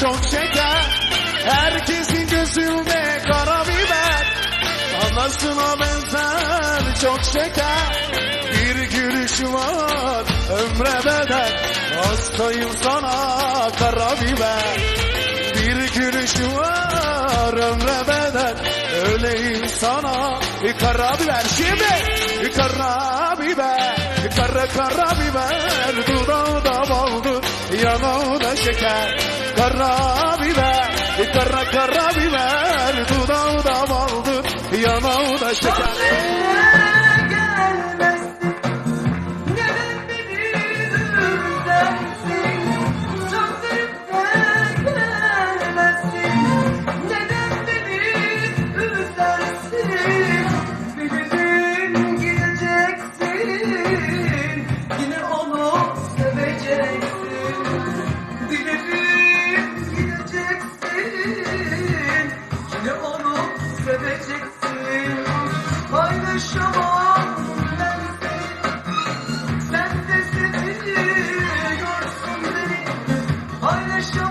çok şeker. Herkesin gözünde kara biber Anasına benzer çok şeker. Bir gülüşü var ömre bedel. Hastayım sana kara biber Bir gülüşü var ömre bedel. Öleyim sana kara biber Şimdi kara biber Kara kara biber Dudağda baldı yanağına şeker. Karabiber Kara karabiber Dudağda baldı yanağda şeker seveceksin Paylaşamam Sen de seviyorsun beni. Paylaşamam